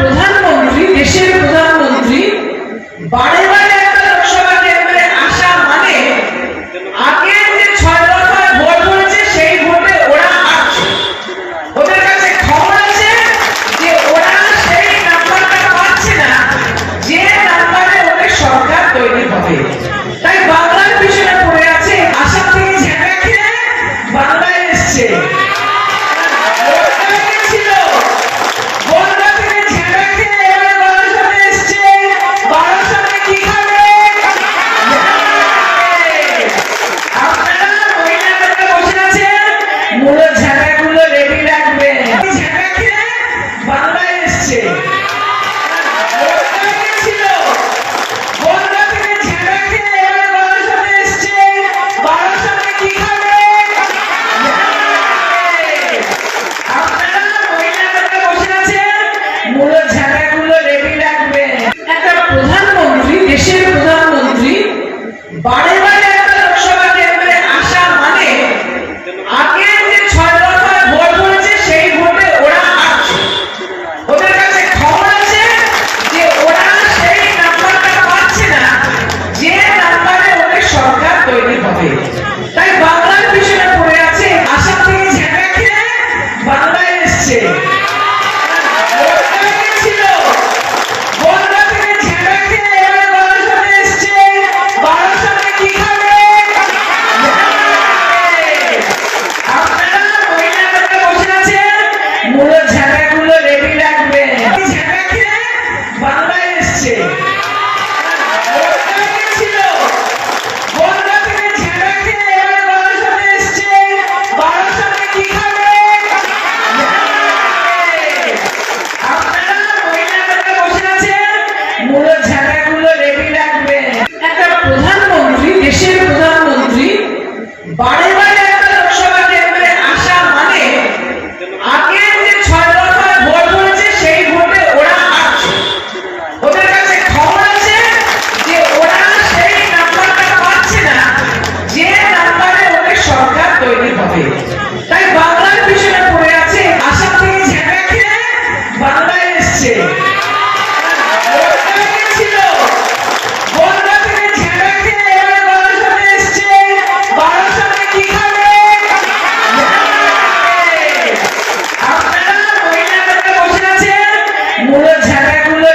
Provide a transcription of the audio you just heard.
প্রধানমন্ত্রী, দেশের প্রধানমন্ত্রী, বারে বারে একটা লোকসভা কেন্দ্রে আসা মানে আগে যে ছয় দফায় ভোট হয়েছে, সেই ভোটে ওরা আসছে। ওদের কাছে খবর আছে যে ওরা সেই নাম্বারটা পাচ্ছে না, যে নাম্বারে ওদের সরকার তৈরি হবে। বাড়ে তাই বাংলার বিষয়ে পড়ে আছে আশা থেকে ঝেঁকা খেয়ে বাংলায় এসছে। মূল ঝেঁকাগুলো